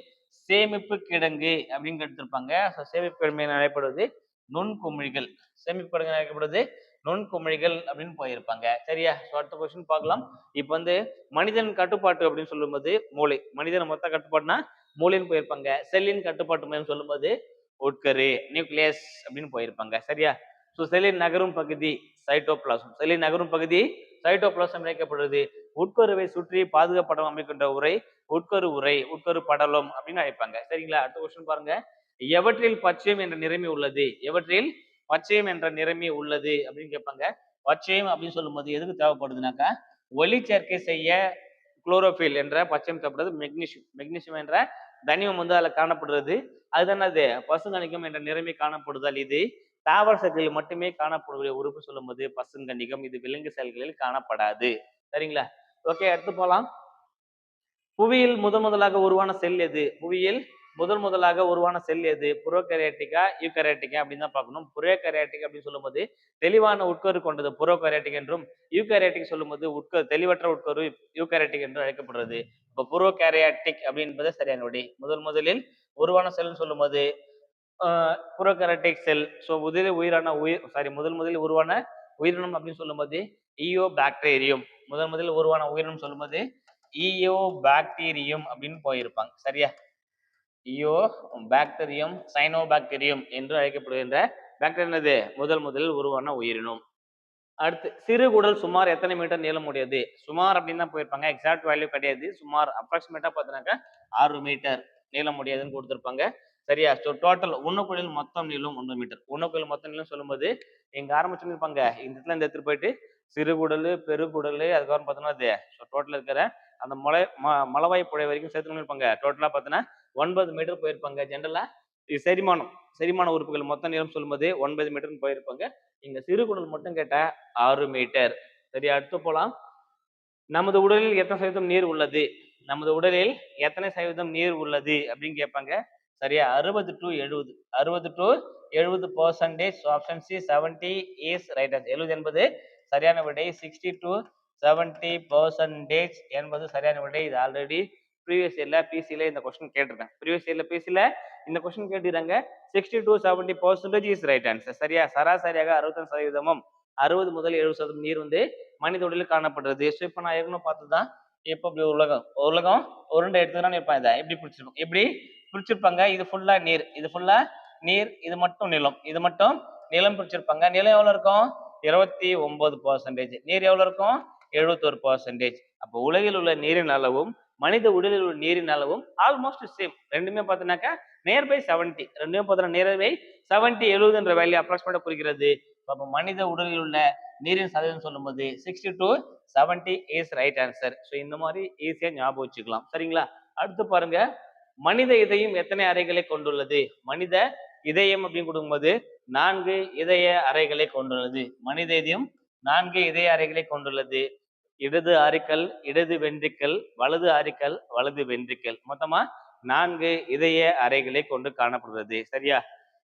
சேமிப்பு கிடங்கு அப்படின்னு எடுத்திருப்பாங்க ஸோ சேமிப்பு கிடங்கு என அழைக்கப்படுவது நுண்குமிழிகள். சேமிப்பு கிடங்கு அழைக்கப்படுவது நுண்குமிழிகள் அப்படின்னு போயிருப்பாங்க. சரியா? ஸோ அடுத்த கொஸ்டின் பார்க்கலாம். இப்போ வந்து மனிதன் கட்டுப்பாட்டு அப்படின்னு சொல்லும்போது மூளை. மனிதன் மொத்த கட்டுப்பாடுனா மூளைன்னு போயிருப்பாங்க. செல்லின் கட்டுப்பாட்டு மையம் சொல்லும்போது உட்கரு நியூக்ளியஸ் அப்படின்னு போயிருப்பாங்க. சரியா? ஸோ செல்லின் நகரும் பகுதி சைட்டோபிளாசம். செல்லின் நகரும் பகுதி சைட்டோபிளாசம் இணைக்கப்படுறது உட்கருவை சுற்றி பாதுகாப்படம் அமைக்கின்ற உரை உட்கரு உரை உட்கரு படலம் அப்படின்னு அழைப்பாங்க. சரிங்களா? அடுத்த கொஸ்டின் பாருங்க. எவற்றில் பச்சையம் என்ற நிறைமை உள்ளது? எவற்றில் பச்சையம் என்ற நிறமே உள்ளது அப்படின்னு கேட்பாங்க. பச்சையம் அப்படின்னு சொல்லும்போது எதுக்கு தேவைப்படுதுனாக்கா ஒளி சேர்க்கை செய்ய குளோரோஃபில் என்ற பச்சையம் தேவைப்படுறது மெக்னீஷியம் மெக்னீஷியம் என்ற தனிமம் வந்து அதில் காணப்படுறது. அதுதான் அது பசுங்கணிகம் என்ற நிறமே காணப்படுதல். இது தாவர சக்தியில் மட்டுமே காணப்படக்கூடிய உறுப்பு சொல்லும்போது பசுங்கணிகம் இது விலங்கு செயல்களில் காணப்படாது. சரிங்களா? ஓகே அடுத்து போகலாம் புவியில் முதன் முதலாக உருவான செல் எது? புவியில் முதல் முதலாக உருவான செல் எது? புரோகரேட்டிகா யூகரேட்டிகா அப்படின்னு தான் பார்க்கணும். புரோகரேட்டிக் அப்படின்னு சொல்லும்போது தெளிவான உட்கரு கொண்டது புரோகரேட்டிக் என்றும் யூகரேட்டிக் சொல்லும்போது உட்கரு தெளிவற்ற உட்கரு யூகரேட்டிக் என்று அழைக்கப்படுறது. இப்போ புரோகேரியாட்டிக் அப்படின்றது சரியான விடை முதல் முதலில் உருவான செல்னு சொல்லும்போது புரோகரேட்டிக் செல். ஸோ முதலில் உயிரான உயிர் சாரி முதல் முதலில் உருவான உயிரினம் அப்படின்னு சொல்லும்போது ஈயோ பாக்டீரியம் முதல் முதலில் உருவான உயிரினம் சொல்லும்போது ஈயோ பாக்டீரியம் அப்படின்னு போயிருப்பாங்க. சரியா? இயோ பாக்டீரியம் சைனோ பாக்டீரியம் என்று அழைக்கப்படுகின்ற பாக்டீரியா என்னது? முதல் முதலில் உருவான உயிரினம். அடுத்து சிறு குடல் சுமார் எத்தனை மீட்டர் நீளம் உடையது? சுமார் அப்படின்னு தான் போயிருப்பாங்க. எக்ஸாக்ட் வேல்யூ கிடையாது. சுமார் அப்ராக்சிமேட்டா பார்த்தீங்கன்னாக்கா ஆறு மீட்டர் நீளம் உடையதுன்னு கொடுத்துருப்பாங்க. சரியா? ஸோ டோட்டல் உண்ணுக்குழில் மொத்தம் நீளம் ஒன்று மீட்டர். உண்ணுக்குழில் மொத்தம் நீளம் சொல்லும்போது எங்க ஆரம்பிச்சுருப்பாங்க இந்த இடத்துல இந்த இடத்துல போயிட்டு சிறுகுடல் பெருகுடல் அதுக்கப்புறம் பார்த்தோன்னா அது ஸோ டோட்டல் இருக்கிற அந்த மலை ம மலவாய் புழை வரைக்கும் சேர்த்து இருப்பாங்க டோட்டலாக பார்த்தோன்னா ஒன்பது மீட்டர் போயிருப்பாங்க ஜென்ரலா இது செரிமானம். செரிமான உறுப்புகள் மொத்த நீளம் சொல்லும்போது ஒன்பது மீட்டர்னு போயிருப்பாங்க. இங்க சிறுகுடல் மட்டும் கேட்டா ஆறு மீட்டர். சரி அடுத்து போலாம். நமது உடலில் எத்தனை சதவீதம் நீர் உள்ளது? நமது உடலில் எத்தனை சதவீதம் நீர் உள்ளது? அப்படின்னு கேட்பாங்க. சரியா அறுபது டு எழுபது. அறுபது டு எழுபது percentage option C seventy is right answer எழுபது என்பது சரியான விடை சிக்ஸ்டி டு செவன்டி பர்சன்டேஜ் என்பது சரியான விடை. இது ஆல்ரெடி ப்ரீவியஸ் இயர்ல பிசியில இந்த கொஸ்டின் கேட்டிருக்கேன். ப்ரீவியஸ் இயர்ல பிசியில இந்த கொஸ்டின் கேட்டிருக்காங்க. Sixty to seventy percentage is right answer சரியா? சராசரியாக அறுபத்தஞ்சு சதவீதமும் அறுபது முதல் எழுபது சதவீதம் நீர் வந்து மனித உடலில் காணப்படுறது. ஸோ இப்போ நான் ஏற்கனவே பார்த்துதான் இப்போ இப்படி உலகம்? உலகம் உருண்டை எடுத்துதான் இருப்பான். இதை எப்படி பிடிச்சிருப்பாங்க எப்படி? பிடிச்சிருப்பாங்க. இது ஃபுல்லா நீர். இது ஃபுல்லா நீர். இது மட்டும் நிலம். இது மட்டும் நிலம் பிடிச்சிருப்பாங்க. நிலம் எவ்வளவு இருக்கும்? இருபத்தி ஒன்பது பர்சன்டேஜ் நீர் எவ்வளவு இருக்கும்? எழுபத்தொரு பர்சன்டேஜ் அப்போ உலகில் உள்ள நீரின் அளவும் மனித உடலில் உள்ள நீரின் அளவும் ஆல்மோஸ்ட் சேம் ரெண்டுமே பார்த்தோன்னாக்கா நியர் பை செவன்டி ரெண்டுமே பார்த்தோன்னா நியர் பை செவன்டி எழுபதுன்ற வேல்யூ அப்ராக்சிமேட்டா குறிக்கிறது. அப்போ மனித உடலில் உள்ள நீரின் சதவீதம் சொல்லும்போது sixty to seventy is right answer so இந்த மாதிரி ஈஸியாக ஞாபகம் வச்சுக்கலாம். சரிங்களா? அடுத்து பாருங்க. மனித இதயம் எத்தனை அறைகளை கொண்டுள்ளது? மனித இதயம் அப்படின்னு கொடுக்கும்போது நான்கு இதய அறைகளை கொண்டுள்ளது. மனித இதயம் நான்கு இதய அறைகளை கொண்டுள்ளது. இடது ஆரிக்கல் இடது வென்றிக்கல் வலது ஆரிக்கல் வலது வென்றிக்கல். மொத்தமா நான்கு இதய அறைகளை கொண்டு காணப்படுகிறது. சரியா?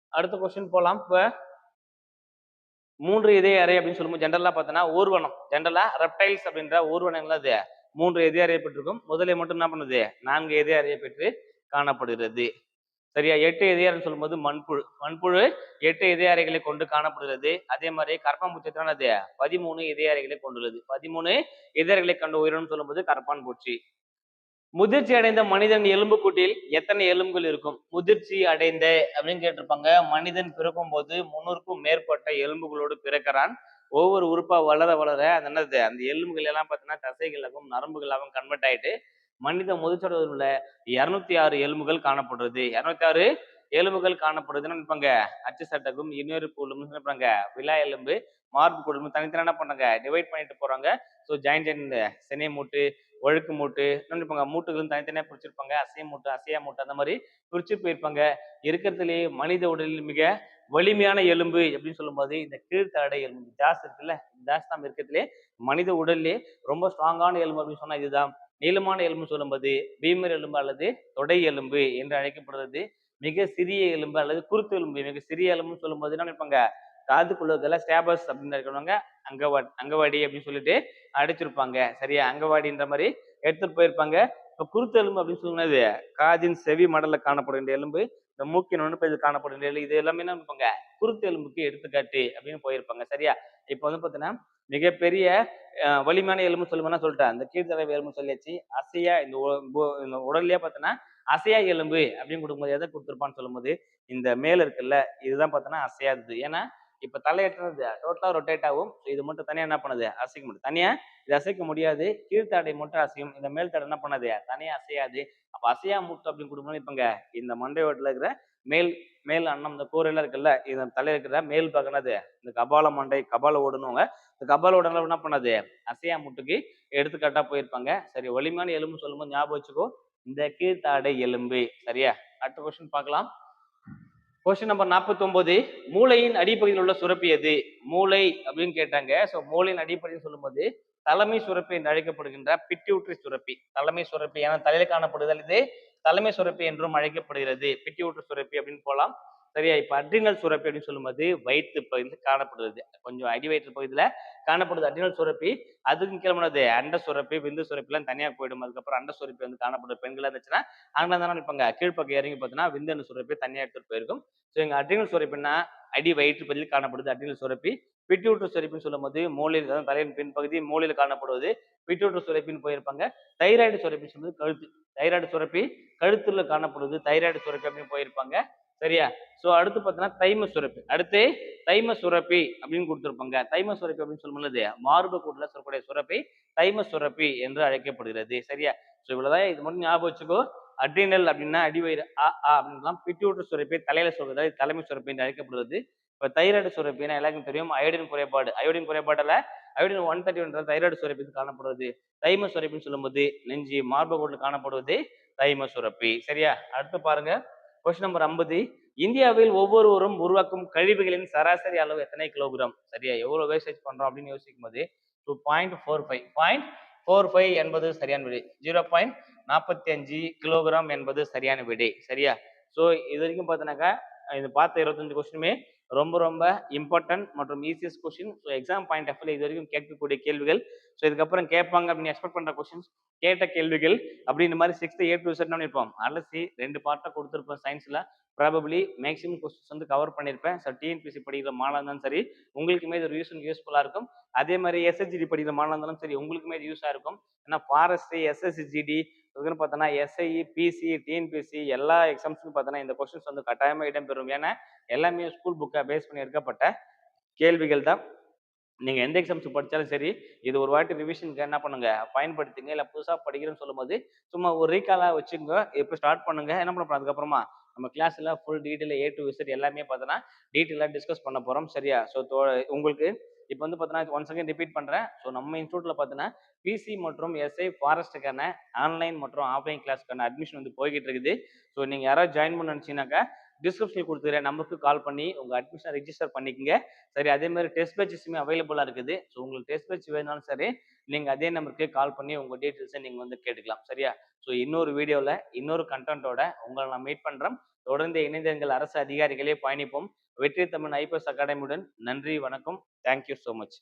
அடுத்த கொஸ்டின் போலாம். இப்ப மூன்று இதய அறை அப்படின்னு சொல்லும்போது ஜென்ரலா பார்த்தோன்னா ஊர்வனம். ஜென்ரலா ரெப்டைல்ஸ் அப்படின்ற ஊர்வனங்கள் அது மூன்று இதய அறையை பெற்றிருக்கும். முதலே மட்டும் என்ன பண்ணுது? நான்கு இதய அறையை பெற்று காணப்படுகிறது. சரியா? எட்டு இதயம் சொல்லும்போது மண்புழு. மண்புழு எட்டு இதய அறைகளை கொண்டு காணப்படுகிறது. அதே மாதிரி கரப்பான்பூச்சி அது பதிமூணு இதய கொண்டுள்ளது. பதிமூணு இதயர்களை கண்டு உயிரினம் சொல்லும்போது கரப்பான் பூச்சி. முதிர்ச்சி அடைந்த மனிதன் எலும்புக்கூட்டில் எத்தனை எலும்புகள் இருக்கும்? முதிர்ச்சி அடைந்த அப்படின்னு கேட்டிருப்பாங்க. மனிதன் பிறக்கும் போது முன்னூறுக்கும் மேற்பட்ட எலும்புகளோடு பிறக்கிறான். ஒவ்வொரு உறுப்பா வளர வளர அந்த என்னது? அந்த எலும்புகள் எல்லாம் பார்த்தீங்கன்னா தசைகளாகவும் நரம்புகளாகவும் கன்வெர்ட் ஆயிட்டு மனித முதுச்சடவில் உள்ள இருநூத்தி ஆறு எலும்புகள் காணப்படுறது. இருநூத்தி ஆறு எலும்புகள் காணப்படுதுன்னு நினைப்பாங்க. அச்சு சட்டகம் இன்னொரு எலும்பு நினைப்பாங்க? விழா எலும்பு மார்பு குடும்பம் தனித்தனி என்ன பண்ணாங்க டிவைட் பண்ணிட்டு போறாங்க. ஸோ ஜாயின் ஜாயின் சென்னை மூட்டு ஒழுக்கு மூட்டு நினைப்பாங்க? மூட்டுகளும் தனித்தனியாக பிரிச்சிருப்பாங்க. அசைய மூட்டு அசையா மூட்டு அந்த மாதிரி பிரிச்சு போயிருப்பாங்க. இருக்கிறதுலேயே மனித உடலில் மிக வலிமையான எலும்பு அப்படின்னு சொல்லும்போது இந்த கீழ்த்தடை எலும்பு ஜாஸ் இருக்குல்ல ஜாஸ் தான் இருக்கிறதுலே மனித உடல்லே ரொம்ப ஸ்ட்ராங்கான எலும்பு அப்படின்னு சொன்னா இதுதான். நீளமான எலும்பு சொல்லும்போது பீமர் எலும்பு அல்லது தொடை எலும்பு என்று அழைக்கப்படுறது மிக சிறிய எலும்பு அல்லது குருத்து எலும்பு. மிக சிறிய எலும்புன்னு சொல்லும்போது என்ன நினைப்பாங்க? காதுக்குள்ளதெல்லாம் ஸ்டேபஸ் அப்படின்னு இருக்கிறவங்க அங்கவா அங்கவாடி அப்படின்னு சொல்லிட்டு அடிச்சிருப்பாங்க. சரியா? அங்கவாடின்ற மாதிரி எடுத்துட்டு போயிருப்பாங்க. இப்போ குருத்து எலும்பு அப்படின்னு சொன்னது காதின் செவி மடல்ல காணப்படுகின்ற எலும்பு. இந்த மூக்கின் நுணுப்பதில் காணப்படும் எலும்பு இது எல்லாமே என்ன பண்ணுவாங்க? குருத்து எலும்புக்கு எடுத்துக்காட்டு அப்படின்னு போயிருப்பாங்க. சரியா? இப்போ வந்து பார்த்தீங்கன்னா மிகப்பெரிய வலிமையான எலும்பு சொல்லுவோம்னா சொல்லிட்டேன். அந்த கீழ்த்தலை எலும்பு சொல்லியாச்சு. அசையா இந்த உ- பு- பார்த்தோன்னா அசையா எலும்பு அப்படின்னு கொடுக்கும்போது எதை கொடுத்துருப்பான்னு சொல்லும்போது இந்த மேல இருக்குல்ல இதுதான் பார்த்தோன்னா அசையாதது. ஏன்னா இப்ப தலையேற்றது டோட்டலா ரொட்டேட் ஆகும். இது மட்டும் தனியா என்ன பண்ணுது? அசைக்க முடியும் தனியா இது அசைக்க முடியாது. கீழ்த்தாடை மட்டும் அசையும். இந்த மேல் தடை என்ன பண்ணாது? தனியா அசையாது. அப்ப அசையா மூட்டு அப்படின்னு கொடுக்கும்போது இப்பங்க இந்த மண்டை ஓட்டுல இருக்கிற மேல் மேல் அன்னம் இந்த கூரையில இருக்குல்ல இந்த தலை இருக்கிற மேல் பக்கனது இந்த கபால மண்டை கபால ஓடுனவங்க இந்த கபால ஓடல என்ன பண்ணாது? அசையா முட்டுக்கு எடுத்துக்காட்டா போயிருப்பாங்க. சரி வலிமையான எலும்பு சொல்லும்போது ஞாபகம் வச்சுக்கோ. இந்த கீழ்த்தாடை எலும்பு. சரியா? அடுத்த கொஸ்டின் பார்க்கலாம். கொஸ்டின் நம்பர் 49 மூளையின் அடிப்பகுதியில் உள்ள சுரப்பி எது? மூளை அப்படின்னு கேட்டாங்க. ஸோ மூளையின் அடிப்படையில் சொல்லும்போது தலைமை சுரப்பி என்று அழைக்கப்படுகின்ற பிட்யூட்ரி சுரப்பி. தலைமை சுரப்பி ஏன்னா தலையில காணப்படுதல் இது. தலைமை சுரப்பி என்றும் அழைக்கப்படுகிறது. பிட்யூட்ரி சுரப்பி அப்படின்னு போகலாம் சரியா? இப்போ அட்ரினல் சுரப்பி அப்படின்னு சொல்லும்போது வயிற்று பகுதியில் காணப்படுகிறது கொஞ்சம் அடி வயிற்று பகுதியில் காணப்படுது. அட்ரினல் சுரப்பி அதுக்கும் கிளம்பினது அண்ட சுரப்பி விந்து சுரப்பிலாம் தனியாக போயிடும். அதுக்கப்புறம் அண்ட சுரப்பி வந்து காணப்படுது. பெண்களாக இருந்துச்சுன்னா ஆண்களா தானே நினைப்பாங்க கீழ்ப்பக்கம் இறங்கி பார்த்தீங்கன்னா விந்தணு சுரப்பி தனியாக எடுத்துட்டு போயிருக்கும். ஸோ எங்கள் அட்ரினல் சுரப்பின்னா அடி வயிற்று பகுதியில் காணப்படுது அட்ரினல் சுரப்பி. பிட்டியூட்டர் சுரப்பின்னு சொல்லும்போது மூலையில் அதாவது தலையின் பின்பகுதி மூலையில் காணப்படுவது. பிட்டியூட்டர் சுரப்பின்னு போயிருப்பாங்க. தைராய்டு சுரப்பின்னு சொல்லும்போது கழுத்து. தைராய்டு சுரப்பி கழுத்துல காணப்படுவது தைராய்டு சுரப்பி அப்படின்னு போயிருப்பாங்க. சரியா? ஸோ அடுத்து பார்த்தீங்கன்னா தைம சுரப்பி. அடுத்து தைம சுரப்பி அப்படின்னு கொடுத்துருப்பாங்க. தைம சுரப்பி அப்படின்னு சொல்லும்பொழுது மார்பு கூட்டில் சொல்லக்கூடிய சுரப்பி தைம சுரப்பி என்று அழைக்கப்படுகிறது. சரியா? ஸோ இவ்வளோதான் இது மட்டும் ஞாபகம் வச்சுக்கோ. அட்ரினல் அப்படின்னா அடிவயிறு ஆ ஆ அப்படின்லாம் பிட்யூட்ரு சுரப்பி தலையில சொல்றது தலைமை சுரப்பி என்று அழைக்கப்படுவது இப்போ தைராய்டு சுரப்பினா எல்லாருக்கும் தெரியும். அயோடின் குறைபாடு. Iodine குறைபாடில் iodine one thirty one thyroid சுரப்பி காணப்படுவது தைம சுரப்பின்னு சொல்லும்போது நெஞ்சு மார்பகோட்டில் காணப்படுவது தைம சுரப்பி. சரியா? அடுத்து பாருங்க. கொஸ்டின் நம்பர் ஐம்பது. இந்தியாவில் ஒவ்வொருவரும் உருவாக்கும் கழிவுகளின் சராசரி அளவு எத்தனை கிலோகிராம் சரியா எவ்வளோ வேஸ்டேஜ் பண்ணுறோம் அப்படின்னு யோசிக்கும் போது two point four five point four five என்பது சரியான விடை. ஜீரோ பாயிண்ட் நாற்பத்தி அஞ்சு கிலோகிராம் என்பது சரியான விடை. சரியா? ஸோ இது வரைக்கும் பார்த்தோன்னாக்கா இது பார்த்த இருபத்தஞ்சு கொஸ்டினுமே ரொம்ப ரொம்ப இம்பார்ட்டன்ட் மற்றும் easiest question so exam point of இது வரைக்கும் கேட்கக்கூடிய கேள்விகள். ஸோ இதுக்கப்புறம் கேட்பாங்க அப்படின்னு எக்ஸ்பெக்ட் பண்ணுற கொஸ்டின்ஸ் கேட்ட கேள்விகள் அப்படின்ற மாதிரி சிக்ஸ்த் ஏ டு செட் பண்ணியிருப்போம் அலசி ரெண்டு பார்ட்டாக கொடுத்துருப்போம் சயின்ஸில் ப்ராபப்ளி மேக்ஸிமம் கொஸ்டின்ஸ் வந்து கவர் பண்ணியிருப்பேன். ஸோ டிஎன்பிசி படிக்கிற மாணவன் இருந்தாலும் சரி உங்களுக்குமே இது ரீசன் யூஸ்ஃபுல்லாக இருக்கும். அதே மாதிரி எஸ்எஸ்ஜிடி படிக்கிற மாணவன் இருந்தாலும் சரி உங்களுக்குமே இது யூஸாக இருக்கும். ஏன்னா ஃபாரஸ்ட் எஸ்எஸ்ஜிடி இதுக்குன்னு பார்த்தோன்னா எஸ்ஐ பிசி டிஎன்பிசி எல்லா எக்ஸாம்ஸுக்கும் பார்த்தோன்னா இந்த கொஸ்டின்ஸ் வந்து கட்டாயமாக இடம்பெறும் ஏன்னா எல்லாமே ஸ்கூல் புக்கை பேஸ் பண்ணி எடுக்கப்பட்ட கேள்விகள் தான். நீங்கள் எந்த எக்ஸாம்ஸ் படித்தாலும் சரி இது ஒரு வாட்டி ரிவிஷனுக்கு என்ன பண்ணுங்க? பயன்படுத்துங்க. இல்லை புதுசாக படிக்கிறேன்னு சொல்லும்போது சும்மா ஒரு ரீகாலாக வச்சுங்க இப்போ ஸ்டார்ட் பண்ணுங்க. என்ன பண்ண அதுக்கப்புறமா நம்ம கிளாஸில் ஃபுல் டீட்டெயில் ஏ டு விசிட் எல்லாமே பார்த்தோன்னா டீட்டெயிலாக டிஸ்கஸ் பண்ண போகிறோம் சரியா? ஸோ உங்களுக்கு இப்போ வந்து பார்த்தீங்கன்னா ஒன் செகண்ட் ரிப்பீட் பண்ணுறேன் ஸோ நம்ம இன்ஸ்டியூட்டில் பார்த்தோன்னா பிசி மற்றும் எஸ்ஐ ஃபாரஸ்ட்டுக்கான ஆன்லைன் மற்றும் ஆஃப்லைன் கிளாஸ்க்கான அட்மிஷன் வந்து போய்கிட்டு இருக்குது. ஸோ நீங்கள் யாராவது ஜாயின் பண்ண நினச்சிங்கனாக்கா டிஸ்கிரிப்ஷனில் கொடுத்துருக்க நம்பருக்கு கால் பண்ணி உங்கள் அட்மிஷன் ரிஜிஸ்டர் பண்ணிக்கங்க. சரி அதே மாதிரி டெஸ்ட் பேச்சஸுமே அவைலபிளாக இருக்குது. ஸோ உங்களுக்கு டெஸ்ட் பேட்ச் வேணாலும் சரி நீங்கள் அதே நம்பருக்கு கால் பண்ணி உங்கள் டீட்டெயில்ஸை நீங்கள் வந்து கேட்டுக்கலாம். சரியா? ஸோ இன்னொரு வீடியோவில் இன்னொரு கண்டென்ட்டோட உங்களை நான் மீட் பண்ணுறேன் தொடர்ந்து இணைந்தங்கள் அரசு அதிகாரிகளே பயணிப்போம். வெற்றி தமிழ் ஐபிஎஸ் அகாடமியுடன் நன்றி வணக்கம். Thank you so much